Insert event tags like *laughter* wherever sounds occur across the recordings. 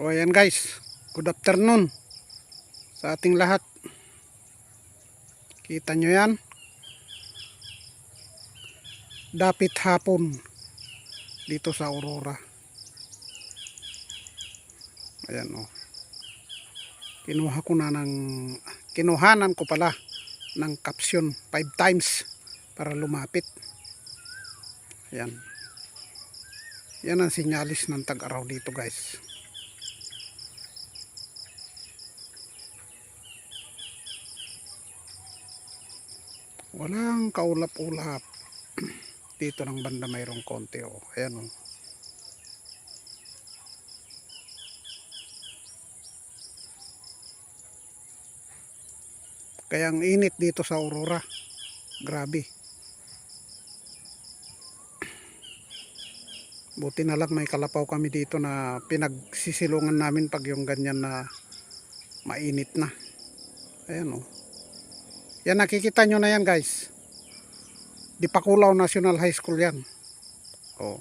O ayan guys, good afternoon sa ating lahat. Kita nyo yan? Dapit hapon dito sa Aurora. Ayan o. Kinuha ko na ng, kinuhanan ko pala ng caption 5 times para lumapit. Ayan. Yan ang sinyalis ng tag-araw dito guys. Walang kaulap-ulap. *clears throat* Dito ng banda mayroong konti oh. Ayan oh. Kaya ang init dito sa Aurora. Grabe. *clears throat* Buti na lang may kalapaw kami dito na pinagsisilungan namin pag yung ganyan na mainit na. Ayan oh. Yan nakikita nyo na yan guys. Di Pakulaw National High School yan. Oh.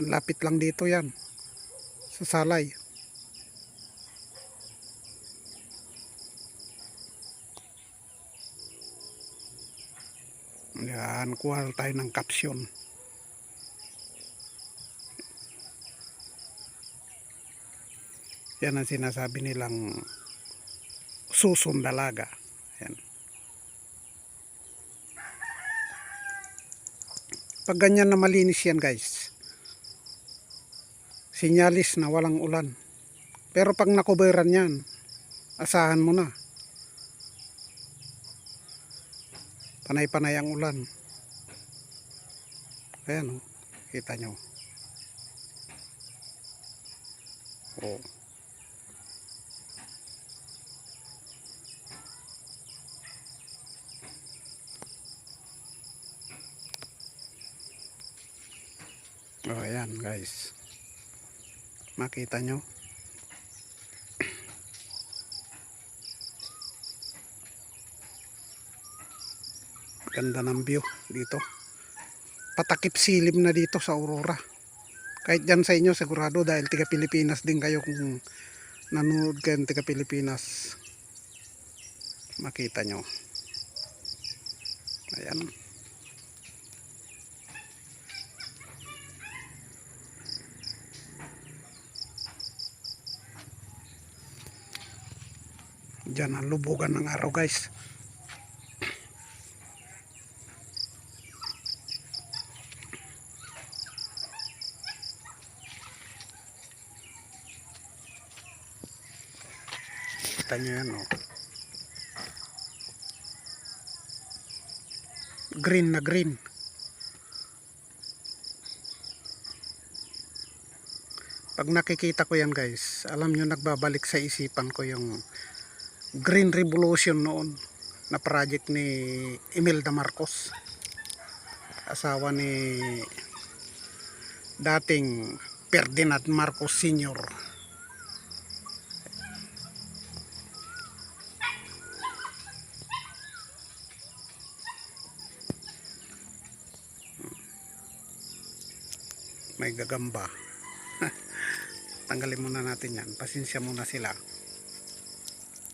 Ang lapit lang dito yan. Sa Salay. Yan, kuha tayo ng caption. Yan ang sinasabi nilang susundalaga. Yan. Pag ganyan na malinis yan guys, sinyalis na walang ulan. Pero pag nakuberan yan, asahan mo na. Panay-panay ang ulan. Ayan o, kita nyo. Oh. Oh, ayan guys. Makita nyo. Ganda ng view dito. Patakip silim na dito sa Aurora. Kahit dyan sa inyo sigurado dahil tiga Pilipinas din kayo kung nanonood kayo tiga Pilipinas. Makita nyo. Ayan. Diyan ang lubugan ng araw guys. Kita nyo yan oh. Green na green. Pag nakikita ko yan guys, alam nyo nagbabalik sa isipan ko yung Green Revolution noon na project ni Imelda Marcos. Asawa ni dating Ferdinand Marcos Sr. may gagamba. *laughs* Tanggalin muna natin yan. Pasensya muna sila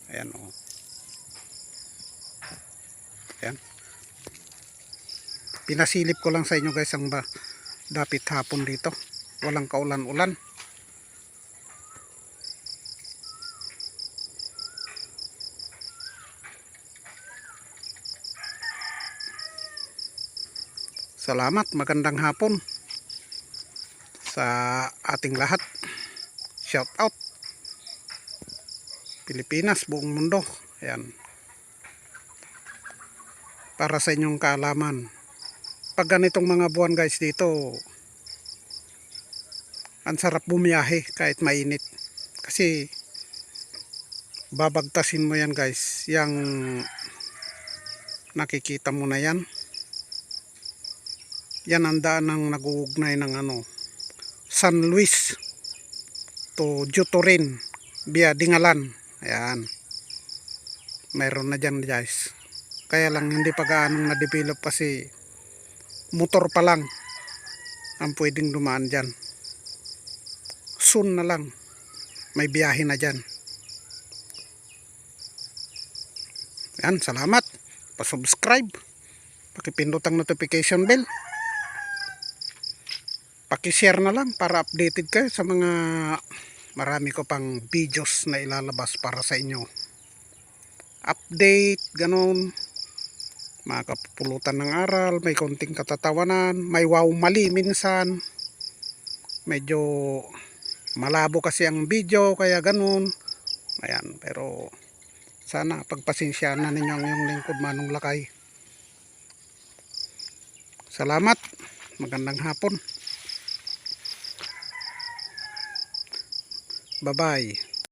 Ayan o. Ayan. Pinasilip ko lang sa inyo guys ang ba dapit hapon dito. Walang kaulan-ulan. Salamat, magandang hapon sa ating lahat. Shout out. Pilipinas, buong mundo. Ayan. Para sa inyong kaalaman. Pag ganitong mga buwan guys dito, ang sarap bumiyahe kahit mainit. Kasi babagtasin mo yan guys. Yang nakikita mo na yan. Yan ang daan ng nag-uugnay ng ano, San Luis to Juturin via Dingalan. Ayan. Mayroon na dyan guys. Kaya lang hindi pa gaanong na-develop kasi motor pa lang ang pwedeng dumaan dyan. soon na lang may biyahe na dyan. Yan, salamat. Pa-subscribe. Pakipindot ang notification bell. Paki-share na lang para updated kayo sa mga marami ko pang videos na ilalabas para sa inyo. Update, ganun. Mga kapupulutan ng aral, may konting katatawanan, may wow mali minsan. Medyo malabo kasi ang video, kaya ganun. Ayan, pero sana pagpasensyahan na ninyo ang iyong lingkod manong lakay. Salamat. Magandang hapon. Bye-bye.